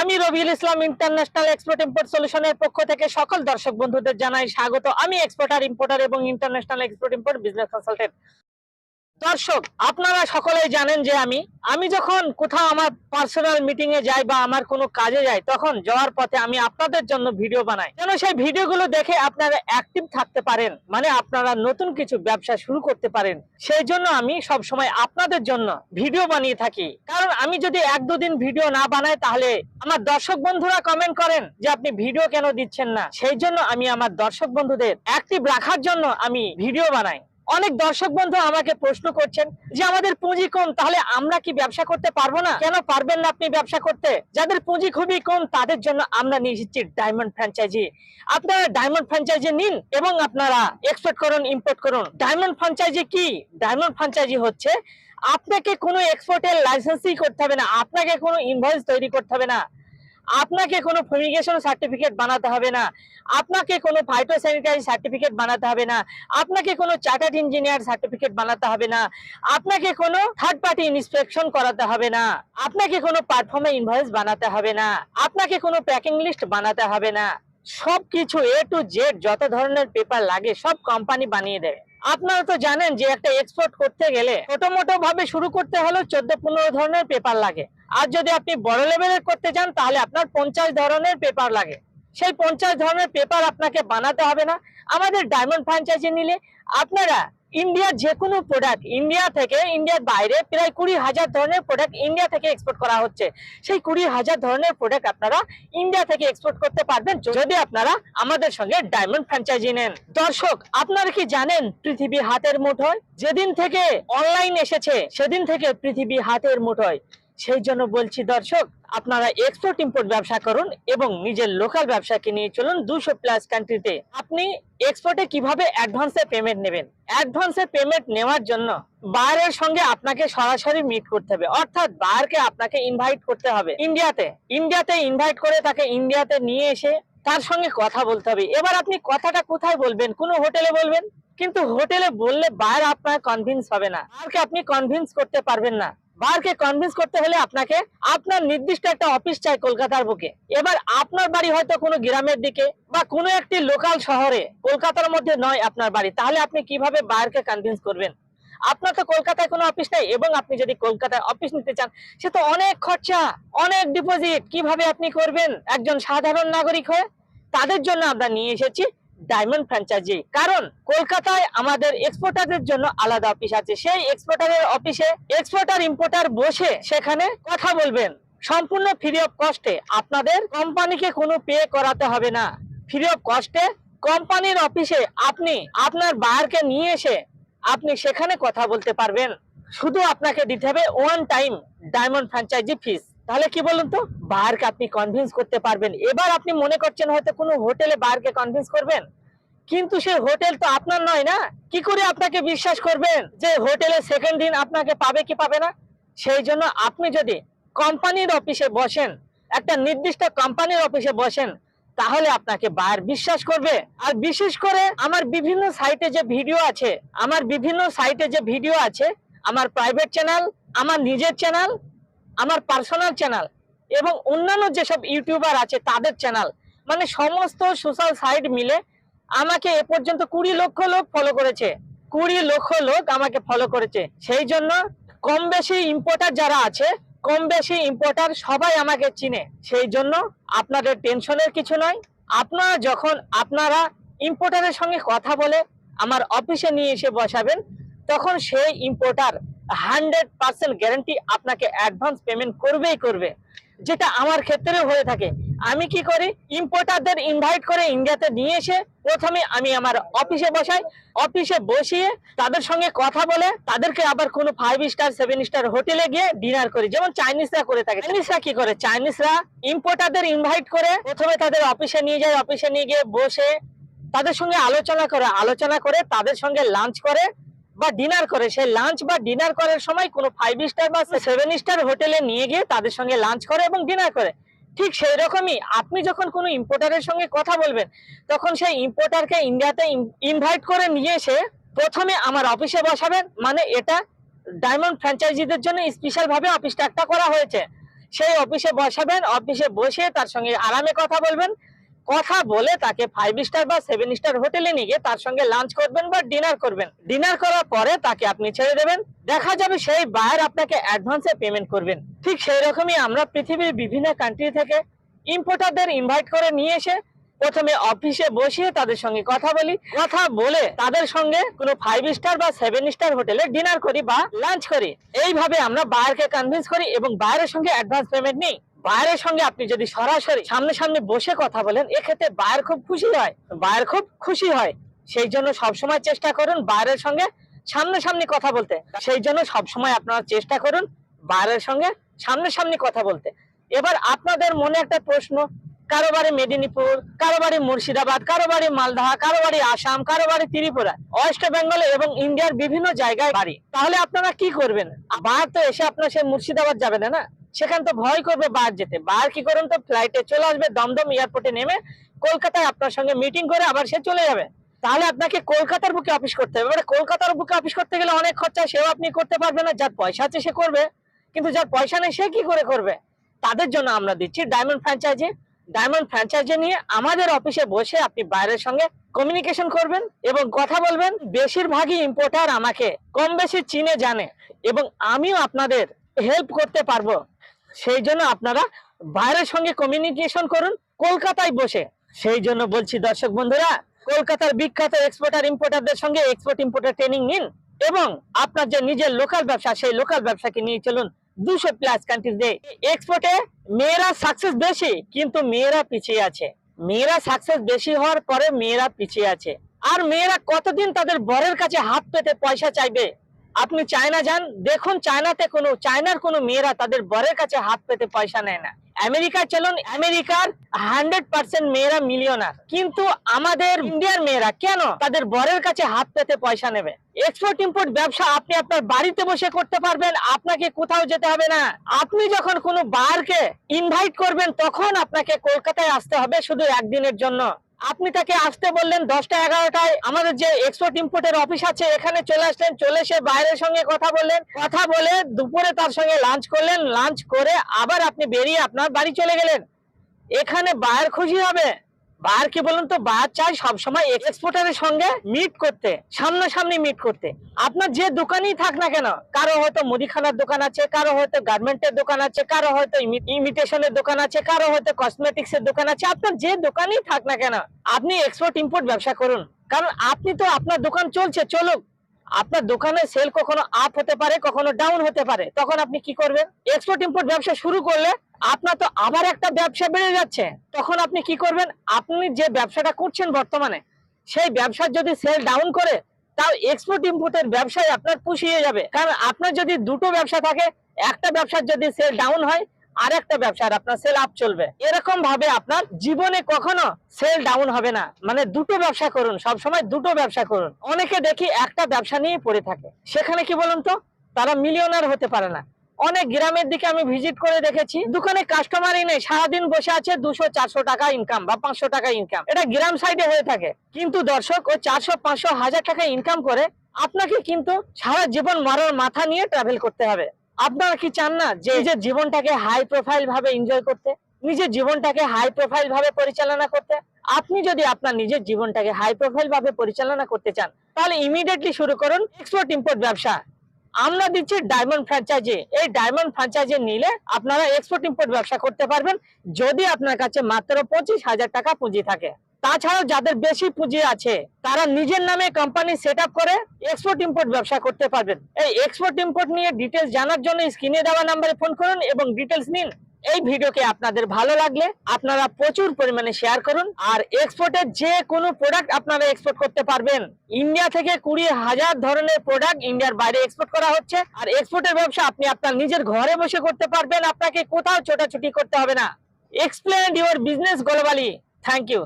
আমি Rabiul Islam international export import সলিউশনের পক্ষ থেকে সকল দর্শক বন্ধুদের জানাই স্বাগত। আমি এক্সপোর্টার, ইম্পোর্টার এবং international export import business consultant. দর্শক, আপনারা সকলেই জানেন যে আমি আমি যখন কোথাও আমার পার্সোনাল মিটিং এ যাই বা আমার কোনো কাজে যাই, তখন যাওয়ার পথে আমি আপনাদের জন্য ভিডিও বানাই। যেন সেই ভিডিওগুলো দেখে আপনারা অ্যাক্টিভ থাকতে পারেন মানে আপনারা নতুন কিছু ব্যবসা শুরু করতে পারেন। সেই জন্য আমি সব সময় আপনাদের জন্য ভিডিও বানিয়ে থাকি। কারণ আমি যদি এক দুদিন ভিডিও না বানাই, তাহলে আমার দর্শক বন্ধুরা কমেন্ট করেন যে আপনি ভিডিও কেন দিচ্ছেন না। সেই জন্য আমি আমার দর্শক বন্ধুদের অ্যাক্টিভ রাখার জন্য আমি ভিডিও বানাই। অনেক দর্শক বন্ধু আমাকে প্রশ্ন করছেন যে আমাদের পুঁজি কম, তাহলে আমরা কি ব্যবসা করতে পারব না? কেন পারবেন না আপনি ব্যবসা করতে? যাদের পুঁজি খুবই কম, তাদের জন্য আমরা নিয়ে ডায়মন্ড ফ্র্যাঞ্চাইজি আপনারা ডায়মন্ড ফ্র্যাঞ্চাইজি নিন এবং আপনারা এক্সপোর্ট করুন ইম্পোর্ট করুন। ডায়মন্ড ফ্র্যাঞ্চাইজি কি? ডায়মন্ড ফ্র্যাঞ্চাইজি হচ্ছে আপনাকে কোনো এক্সপোর্টের লাইসেন্সই করতে হবে না, আপনাকে কোনো ইনভয়েস তৈরি করতে হবে না। আপনাকে কোনো ফুমিগেশন সার্টিফিকেট বানাতে হবে না। আপনাকে কোনো ফাইটোস্যানিটারি সার্টিফিকেট বানাতে হবে না। আপনাকে কোনো চার্টার্ড ইঞ্জিনিয়ার সার্টিফিকেট বানাতে হবে না। আপনাকে কোনো থার্ড পার্টি ইন্সপেকশন করাতে হবে না। আপনাকে কোনো প্ল্যাটফর্মে ইনভয়েস বানাতে হবে না। আপনাকে কোনো প্যাকিং লিস্ট বানাতে হবে না। সবকিছু এ টু জেড যত ধরনের পেপার লাগে, সব কোম্পানি বানিয়ে দেবে। আপনারা তো জানেন যে একটা এক্সপোর্ট করতে গেলে ছোট মোটো ভাবে শুরু করতে হলে চোদ্দ পনেরো ধরনের পেপার লাগে। আর যদি আপনি বড় লেভেলের করতে চান, তাহলে আপনার পঞ্চাশ ধরনের পেপার লাগে। সেই পঞ্চাশ ধরনের পেপার আপনাকে বানাতে হবে না। আমাদের ডায়মন্ড ফ্র্যাঞ্চাইজি নিলে আপনারা ইন্ডিয়ার যে কোনো প্রোডাক্ট ইন্ডিয়া থেকে ইন্ডিয়ার বাইরে প্রায় কুড়ি হাজার ধরনের প্রোডাক্ট ইন্ডিয়া থেকে এক্সপোর্ট করা হচ্ছে। সেই কুড়ি হাজার ধরনের প্রোডাক্ট আপনারা ইন্ডিয়া থেকে এক্সপোর্ট করতে পারবেন যদি আপনারা আমাদের সঙ্গে ডায়মন্ড ফ্র্যাঞ্চাইজি নেন। দর্শক, আপনারা কি জানেন পৃথিবী হাতের মুঠোয়? যেদিন থেকে অনলাইন এসেছে, সেদিন থেকে পৃথিবী হাতের মুঠোয়। সেই জন্য বলছি, দর্শক, আপনারা এক্সপোর্ট ইম্পোর্ট ব্যবসা করুন এবং নিজের লোকাল ব্যবসাকে নিয়ে চলুন দুশো প্লাস কান্ট্রিতে আপনি এক্সপোর্টে কীভাবে অ্যাডভান্সে পেমেন্ট নেবেন? অ্যাডভান্সে পেমেন্ট নেওয়ার জন্য বায়ারের সঙ্গে আপনাকে সরাসরি মিট করতে হবে। অর্থাৎ বায়ারকে আপনাকে ইনভাইট করতে হবে ইন্ডিয়াতে ইন্ডিয়াতে ইনভাইট করে তাকে ইন্ডিয়াতে নিয়ে এসে তার সঙ্গে কথা বলতে হবে। এবার আপনি কথাটা কোথায় বলবেন? কোন হোটেলে বলবেন? কিন্তু হোটেলে বললে বায়ার আপনার কনভিন্স হবে না। বায়ারকে আপনি কনভিন্স করতে পারবেন না। বারকে কনভিন্স করতে হলে আপনাকে আপনার নির্দিষ্ট একটা অফিস চাই কলকাতার বুকে। এবার আপনার বাড়ি হয়তো কোনো গ্রামের দিকে বা কোনো একটি লোকাল শহরে কলকাতার মধ্যে নয় আপনার বাড়ি, তাহলে আপনি কীভাবে বায়ারকে কনভিন্স করবেন? আপনার তো কলকাতায় কোনো অফিস নেই, এবং আপনি যদি কলকাতায় অফিস নিতে চান, সে তো অনেক খরচা, অনেক ডিপোজিট কীভাবে আপনি করবেন? একজন সাধারণ নাগরিক হয়ে তাদের জন্য আমরা নিয়ে এসেছি ডায়মন্ড ফ্র্যাঞ্চাইজি কারণ কলকাতায় আমাদের এক্সপোর্টারদের জন্য আলাদা অফিস আছে। সেই এক্সপোর্টারের অফিসে এক্সপোর্টার ইম্পোর্টার বসে সেখানে কথা বলবেন। সম্পূর্ণ ফ্রি অফ কস্টে আপনাদের কোম্পানিকে কোনো পে করাতে হবে না। ফ্রি অফ কস্টে কোম্পানির অফিসে আপনি আপনার বায়ারকে নিয়ে এসে আপনি সেখানে কথা বলতে পারবেন। শুধু আপনাকে দিতে হবে one time diamond franchise fees তাহলে কি বলুন তো? বায়ারকে আপনি কনভিন্স করতে পারবেন। এবার আপনি মনে করছেন হয়তো কোনো হোটেলে বায়ারকে কনভিন্স করবেন। কিন্তু সেই হোটেল তো আপনার নয় না? কি করে আপনাকে বিশ্বাস করবেন যে হোটেলে সেকেন্ড দিন আপনাকে পাবে কি পাবে না? সেই জন্য আপনি যদি কোম্পানির অফিসে বসেন, একটা নির্দিষ্ট কোম্পানির অফিসে বসেন, তাহলে আপনাকে বার বিশ্বাস করবে। আর বিশেষ করে আমার বিভিন্ন সাইটে যে ভিডিও আছে, আমার বিভিন্ন সাইটে যে ভিডিও আছে, আমার প্রাইভেট চ্যানেল আমার নিজের চ্যানেল আমার পার্সোনাল চ্যানেল এবং অন্যান্য যেসব ইউটিউবার আছে তাদের চ্যানেল মানে সমস্ত সোশ্যাল সাইট মিলে আমাকে এ পর্যন্ত কুড়ি লক্ষ লোক ফলো করেছে। কুড়ি লক্ষ লোক আমাকে ফলো করেছে। সেই জন্য কম বেশি ইম্পোর্টার যারা আছে, কম বেশি ইম্পোর্টার সবাই আমাকে চিনে। সেই জন্য আপনাদের টেনশনের কিছু নয়। আপনারা যখন আপনারা ইম্পোর্টারের সঙ্গে কথা বলে আমার অফিসে নিয়ে এসে বসাবেন, তখন সেই ইম্পোর্টার হান্ড্রেড পার্সেন্ট গ্যারান্টি আপনাকে অ্যাডভান্স পেমেন্ট করবেই করবে। যেটা আমার ক্ষেত্রে হয়ে থাকে। আমি কি করি? ইম্পোর্টারদের ইনভাইট করে ইন্ডিয়াতে নিয়ে এসে প্রথমে আমি আমার অফিসে বসাই। অফিসে বসিয়ে তাদের সঙ্গে কথা বলে, তাদেরকে আবার কোনো ফাইভ স্টার সেভেন স্টার হোটেলে গিয়ে ডিনার করি। যেমন চাইনিজরা করে থাকে। চাইনিজরা কি করে? চাইনিজরা ইম্পোর্টারদের ইনভাইট করে প্রথমে তাদের অফিসে নিয়ে যায়। অফিসে নিয়ে গিয়ে বসে তাদের সঙ্গে আলোচনা করে আলোচনা করে তাদের সঙ্গে লাঞ্চ করে। বা ডিনার করে সেই লাঞ্চ বা ডিনার করার সময় কোনো ফাইভ স্টার বা সেভেন স্টার হোটেলে নিয়ে গিয়ে তাদের সঙ্গে লাঞ্চ করে এবং ডিনার করে। ঠিক সেই রকমই আপনি যখন কোনো ইম্পোর্টারের সঙ্গে কথা বলবেন, তখন সেই ইম্পোর্টারকে ইন্ডিয়াতে ইনভাইট করে নিয়ে এসে প্রথমে আমার অফিসে বসাবেন। মানে এটা ডায়মন্ড ফ্র্যাঞ্চাইজিদের জন্য স্পেশালভাবে অফিসটা একটা করা হয়েছে। সেই অফিসে বসাবেন। অফিসে বসে তার সঙ্গে আরামে কথা বলবেন। কথা বলে তাকে ফাইভ স্টার বা সেভেন স্টার হোটেলে নিয়ে গিয়ে তার সঙ্গে লাঞ্চ করবেন বা ডিনার করবেন। ডিনার করার পরে তাকে আপনি ছেড়ে দেবেন। দেখা যাবে সেই বায়ার আপনাকে অ্যাডভান্সে পেমেন্ট করবেন। ঠিক সেই রকমই আমরা পৃথিবীর বিভিন্ন কান্ট্রি থেকে ইম্পোর্টারদের ইনভাইট করে নিয়ে এসে প্রথমে অফিসে বসিয়ে তাদের সঙ্গে কথা বলি। কথা বলে তাদের সঙ্গে কোনো ফাইভ স্টার বা সেভেন স্টার হোটেলে ডিনার করি বা লাঞ্চ করি। এইভাবে আমরা বায়ারকে কনভিন্স করি এবং বায়ারের সঙ্গে অ্যাডভান্স পেমেন্ট নিই। বায়ারের সঙ্গে আপনি যদি সরাসরি সামনে সামনে বসে কথা বলেন, এক্ষেত্রে বায়ার খুব খুশি হয়। বায়ার খুব খুশি হয়। সেই জন্য সবসময় চেষ্টা করুন বায়ারের সঙ্গে সামনাসামনি কথা বলতে। সেই জন্য সবসময় আপনারা চেষ্টা করুন বায়ারের সঙ্গে সামনাসামনি কথা বলতে। এবার আপনাদের মনে একটা প্রশ্ন, কারও বাড়ি মেদিনীপুর, কারও বাড়ি মুর্শিদাবাদ, কারও বাড়ি মালদা, কারও বাড়ি আসাম, কারও বাড়ি ত্রিপুরা, ওয়েস্ট বেঙ্গল এবং ইন্ডিয়ার বিভিন্ন জায়গায় বাড়ি। তাহলে আপনারা কি করবেন? বার তো এসে আপনার সে মুর্শিদাবাদ যাবে না? সেখান তো ভয় করবে বার যেতে। বার কি করুন তো? ফ্লাইটে চলে আসবে, দমদম এয়ারপোর্টে নেমে কলকাতায় আপনার সঙ্গে মিটিং করে আবার সে চলে যাবে। তাহলে আপনাকে কলকাতার বুকে অফিস করতে হবে। এবারে কলকাতার বুকে অফিস করতে গেলে অনেক খরচা সেও আপনি করতে পারবেন না। যার পয়সা আছে সে করবে। কিন্তু যার পয়সা নেই, সে কি করে করবে? তাদের জন্য আমরা দিচ্ছি ডায়মন্ড ফ্র্যাঞ্চাইজি ডায়মন্ড ফ্র্যাঞ্চাইজি নিয়ে আমাদের অফিসে বসে আপনি বাইরের সঙ্গে কমিউনিকেশন করবেন এবং কথা বলবেন। বেশিরভাগই ইম্পোর্টার আমাকে কম বেশি চিনে জানে এবং আমিও আপনাদের হেল্প করতে পারব। সেই জন্য আপনারা বাইরের সঙ্গে কমিউনিকেশন করুন, কলকাতায় বসে। সেই জন্য বলছি দর্শক বন্ধুরা, কলকাতার বিখ্যাত এক্সপোর্টার ইম্পোর্টারদের সঙ্গে এক্সপোর্ট ইম্পোর্টার ট্রেনিং নিন এবং আপনার যে নিজের লোকাল ব্যবসা, সেই লোকাল ব্যবসাকে নিয়ে চলুন দুশো প্লাস কান্ট্রিজে এক্সপোর্টে মেয়েরা সাকসেস বেশি, কিন্তু মেয়েরা পিছিয়ে আছে। মেয়েরা সাকসেস বেশি হওয়ার পরে মেয়েরা পিছিয়ে আছে। আর মেয়েরা কতদিন তাদের বরের কাছে হাত পেতে পয়সা চাইবে? আপনি চায়না যান, দেখুন চায়নাতে কোনো, চায়নার কোনো মেয়েরা তাদের বরের কাছে হাত পেতে পয়সা নেয় না। আমেরিকা চলুন, আমেরিকার হান্ড্রেড পার্সেন্ট মেয়েরা মিলিয়নার। কিন্তু আমাদের ইন্ডিয়ার মেয়েরা কেন তাদের বরের কাছে হাত পেতে পয়সা নেবে? এক্সপোর্ট ইম্পোর্ট ব্যবসা আপনি আপনার বাড়িতে বসে করতে পারবেন, আপনাকে কোথাও যেতে হবে না। আপনি যখন কোনো বারকে ইনভাইট করবেন, তখন আপনাকে কলকাতায় আসতে হবে শুধু একদিনের জন্য। আপনি তাকে আসতে বললেন দশটা এগারোটায়। আমাদের যে এক্সপোর্ট ইম্পোর্টের অফিস আছে, এখানে চলে আসলেন, চলে এসে বাইরের সঙ্গে কথা বললেন। কথা বলে দুপুরে তার সঙ্গে লাঞ্চ করলেন। লাঞ্চ করে আবার আপনি বেরিয়ে আপনার বাড়ি চলে গেলেন। এখানে বায়ার খুশি হবে? বায়ার কি বলুন তো বায়ার চাই সবসময় এক্সপোর্টারের সঙ্গে মিট করতে, সামনাসামনি মিট করতে। আপনার যে দোকানই থাক না কেন, কারও হয়তো মুদিখানার দোকান আছে, কারও হয়তো গার্মেন্টের দোকান আছে, কারও হয়তো ইমিটেশনের দোকান আছে, কারও হয়তো কসমেটিক্স এর দোকান আছে, আপনার যে দোকানই থাক না কেন, আপনি এক্সপোর্ট ইম্পোর্ট ব্যবসা করুন। কারণ আপনি তো আপনার দোকান চলছে চলুক আপনার দোকানে সেল কখনো আপ হতে পারে, কখনো ডাউন হতে পারে, তখন আপনি কি করবেন? এক্সপোর্ট ইম্পোর্ট ব্যবসা শুরু করলে আপনার তো আবার একটা ব্যবসা বেড়ে যাচ্ছে। তখন আপনি কি করবেন? আপনি যে ব্যবসাটা করছেন বর্তমানে, সেই ব্যবসার যদি সেল ডাউন করে, তাও এক্সপোর্ট ইম্পোর্টের ব্যবসায় আপনার পুষিয়ে যাবে। কারণ আপনার যদি দুটো ব্যবসা থাকে, একটা ব্যবসার যদি সেল ডাউন হয় আর একটা ব্যবসার আপনার সেল আপ চলবে। এরকম ভাবে আপনার জীবনে কখনো সেল ডাউন হবে না। মানে দুটো ব্যবসা করুন সব সময় দুটো ব্যবসা করুন। অনেকে দেখি একটা ব্যবসা নিয়ে পড়ে থাকে। সেখানে কি বলুন তো? তারা মিলিয়নার হতে পারে না। অনেক গ্রামের দিকে আমি ভিজিট করে দেখেছি। দোকানে কাস্টমারই নেই সারাদিন বসে আছে দুশো, চারশো টাকা ইনকাম বা পাঁচশো টাকা ইনকাম এটা গ্রাম সাইডে হয়ে থাকে। কিন্তু দর্শক ও চারশো, পাঁচশো, হাজার টাকা ইনকাম করে আপনাকে কিন্তু সারা জীবন মরার মাথা নিয়ে ট্রাভেল করতে হবে। আপনারা কি চান না যে নিজের জীবনটাকে হাই প্রোফাইল ভাবে এনজয় করতে, নিজের জীবনটাকে হাই প্রোফাইল ভাবে পরিচালনা করতে? আপনি যদি আপনার নিজের জীবনটাকে হাই প্রোফাইল ভাবে পরিচালনা করতে চান, তাহলে ইমিডিয়েটলি শুরু করুন এক্সপোর্ট ইম্পোর্ট ব্যবসা। আমরা দিচ্ছি ডায়মন্ড ফ্র্যাঞ্চাইজি এই ডায়মন্ড ফ্র্যাঞ্চাইজি নিলে আপনারা এক্সপোর্ট ইম্পোর্ট ব্যবসা করতে পারবেন, যদি আপনার কাছে মাত্র পঁচিশ হাজার টাকা পুঁজি থাকে। তাছাড়াও যাদের বেশি পুঁজি আছে, তারা নিজের নামে কোম্পানি সেট করে এক্সপোর্ট ইম্পোর্ট ব্যবসা করতে পারবেন। এই এক্সপোর্ট ইম্পোর্ট নিয়ে ডিটেলস জানার জন্য স্ক্রিনে দেওয়া নাম্বারে ফোন করুন এবং ডিটেলস নিন। এই ভিডিওকে আপনাদের ভালো লাগলে আপনারা প্রচুর পরিমাণে শেয়ার করুন আর এক্সপোর্টের যে কোনো প্রোডাক্ট আপনারা এক্সপোর্ট করতে পারবেন। ইন্ডিয়া থেকে কুড়ি হাজার ধরনের প্রোডাক্ট ইন্ডিয়ার বাইরে এক্সপোর্ট করা হচ্ছে আর এক্সপোর্টের ব্যবসা আপনি আপনার নিজের ঘরে বসে করতে পারবেন, আপনাকে কোথাও ছোটাছুটি করতে হবে না। Explain your business globally thank you